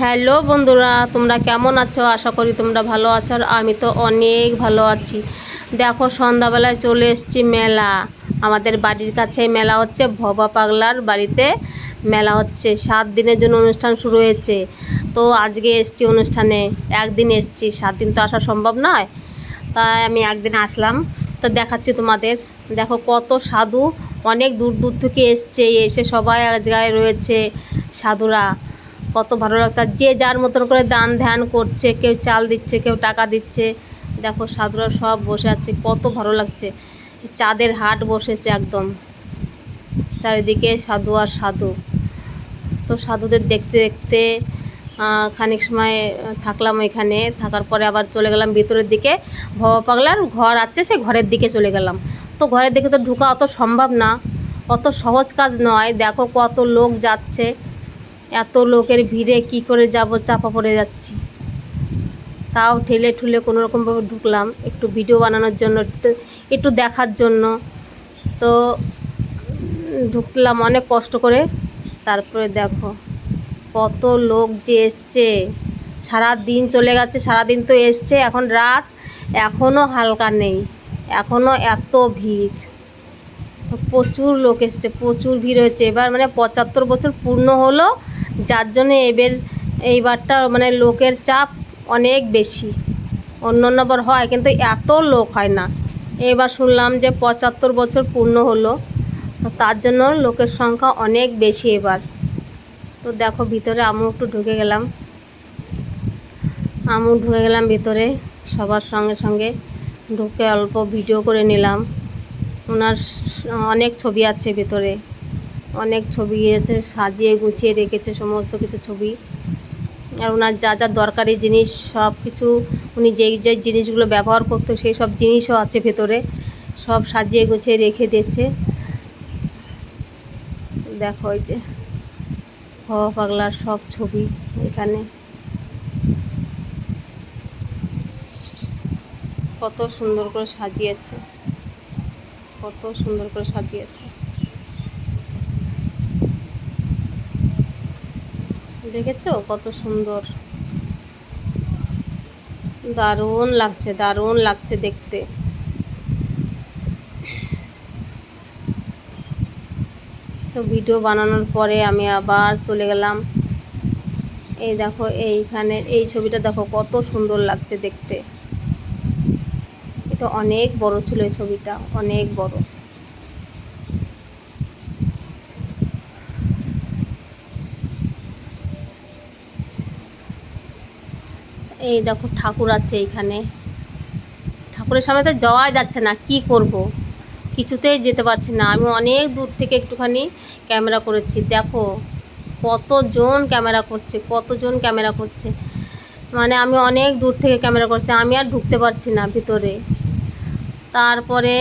Hello বন্ধুরা, তোমরা কেমন আছো? আশা করি তোমরা ভালো আছো আর আমি তো অনেক ভালো আছি। দেখো, সন্ধ্যাবেলায় চলে এসেছি মেলা। আমাদের বাড়ির কাছে মেলা হচ্ছে, ভবা পাগলার বাড়িতে মেলা হচ্ছে। সাত দিনের জন্য অনুষ্ঠান শুরু হয়েছে। তো আজকে এসছি অনুষ্ঠানে। একদিন এসছি। সাত দিন তো আসা সম্ভব নয়। তাই আমি একদিন আসলাম। তো দেখাচ্ছি তোমাদের। দেখো, কত সাধু। অনেক দূর দূর থেকে এসছে। এসে সবাই এক জায়গায় রয়েছে সাধুরা। কত ভালো লাগছে। আর যে যার মতন করে দান ধ্যান করছে, কেউ চাল দিচ্ছে, কেউ টাকা দিচ্ছে, দেখো সাধুরা সব বসে আছে, কত ভালো লাগছে। চাঁদের হাট বসেছে একদম। চারিদিকে সাধু আর সাধু। তো সাধুদের দেখতে দেখতে খানিক সময় থাকলাম এখানে, থাকার পরে আবার চলে গেলাম ভিতরের দিকে। ভবা পাগলার ঘর আছে, সে ঘরের দিকে চলে গেলাম। তো ঘরের দিকে তো ঢোকা অত সম্ভব না, অত সহজ কাজ নয়। দেখো কত লোক যাচ্ছে। এত লোকের ভিড়ে কি করে যাব, চাপা পড়ে যাচ্ছি। তাও ঠেলে ঠুলে কোনো রকমভাবে ঢুকলাম, একটু ভিডিও বানানোর জন্য, একটু দেখার জন্য। তো ঢুকলাম অনেক কষ্ট করে, তারপরে দেখো কত লোক যে এসছে। সারা দিন চলে গেছে সারা দিন তো এসছে, এখন রাত এখনও হালকা নেই এখনও এত ভিড়। প্রচুর লোক এসছে, প্রচুর ভিড় হয়েছে। এবার মানে পঁচাত্তর বছর পূর্ণ হলো, যার জন্য এবার এইবারটা মানে লোকের চাপ অনেক বেশি। অন্য অন্যবার হয়, কিন্তু এত লোক হয় না। এবার শুনলাম যে পঁচাত্তর বছর পূর্ণ হলো, তো তার জন্য লোকের সংখ্যা অনেক বেশি এবার। তো দেখো ভিতরে আমু একটু ঢুকে গেলাম। আমু ঢুকে গেলাম ভিতরে, সবার সঙ্গে সঙ্গে ঢুকে অল্প ভিডিও করে নিলাম। ওনার অনেক ছবি আছে ভেতরে। অনেক ছবি আছে, সাজিয়ে গুছিয়ে রেখেছে সমস্ত কিছু ছবি। আর ওনার যা যা দরকারি জিনিস সব কিছু উনি যেই যেই জিনিসগুলো ব্যবহার করতো সেই সব জিনিসও আছে ভেতরে। সব সাজিয়ে গুছিয়ে রেখে দিয়েছে। দেখো ওই যে ভবা পাগলার সব ছবি এখানে। কত সুন্দর করে সাজিয়েছে। কত সুন্দর করে সাজিয়েছে। দেখেছ কত সুন্দর? দারুণ লাগছে দারুণ লাগছে দেখতে। তো ভিডিও বানানোর পরে আমি আবার চলে গেলাম। এই দেখো, এইখানে, এই ছবিটা দেখো কত সুন্দর লাগছে দেখতে। এটা অনেক বড় ছিল এই ছবিটা, অনেক বড়। এই দেখো ঠাকুর আছে এইখানে ঠাকুরের সামনে তো যাওয়া যাচ্ছে না, কি করব? কিছুতেই যেতে পারছি না। আমি অনেক দূর থেকে একটুখানি ক্যামেরা করেছি। দেখো কতজন ক্যামেরা করছে, কতজন ক্যামেরা করছে। মানে আমি অনেক দূর থেকে ক্যামেরা করছি, আমি আর ঢুকতে পারছি না ভিতরে। তারপরে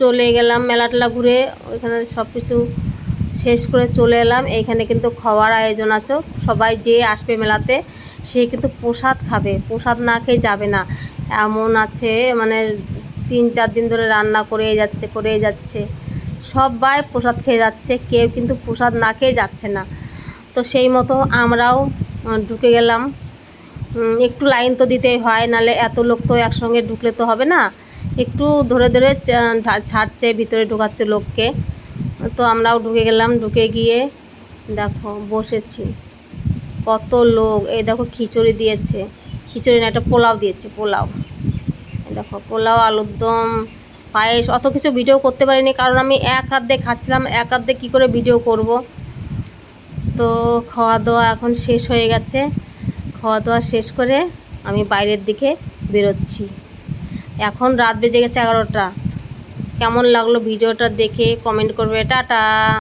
চলে গেলাম মেলা টেলা ঘুরে। ওইখানে সব কিছু শেষ করে চলে এলাম। এইখানে কিন্তু খাওয়ার আয়োজন আছে। সবাই যে আসবে মেলাতে, সে কিন্তু প্রসাদ খাবে। প্রসাদ না খেয়ে যাবে না। এমন আছে মানে তিন চার দিন ধরে রান্না করেই যাচ্ছে করেই যাচ্ছে। সবাই প্রসাদ খেয়ে যাচ্ছে। কেউ কিন্তু প্রসাদ না খেয়ে যাচ্ছে না। তো সেই মতো আমরাও ঢুকে গেলাম। একটু লাইন তো দিতেই হয়, নালে এত লোক তো একসঙ্গে ঢুকলে তো হবে না। একটু ধরে ধরে ছাড়ছে, ভিতরে ঢোকাচ্ছে লোককে। তো আমরাও ঢুকে গেলাম, ঢুকে গিয়ে দেখো, বসেছি। কত লোক, এই দেখো খিচুড়ি দিয়েছে। খিচুড়ি না, একটা পোলাও দিয়েছে, পোলাও। দেখো, পোলাও, আলুর দম, পায়েস, অত কিছু ভিডিও করতে পারিনি, কারণ আমি এক হাত দিয়ে খাচ্ছিলাম, এক হাত দিয়ে কী করে ভিডিও করব? তো খাওয়া দাওয়া এখন শেষ হয়ে গেছে। খাওয়া দাওয়া শেষ করে আমি বাইরের দিকে বেরোচ্ছি। এখন রাত বেজে গেছে এগারোটা। কেমন লাগল ভিডিওটা দেখে কমেন্ট করবে। টাটা!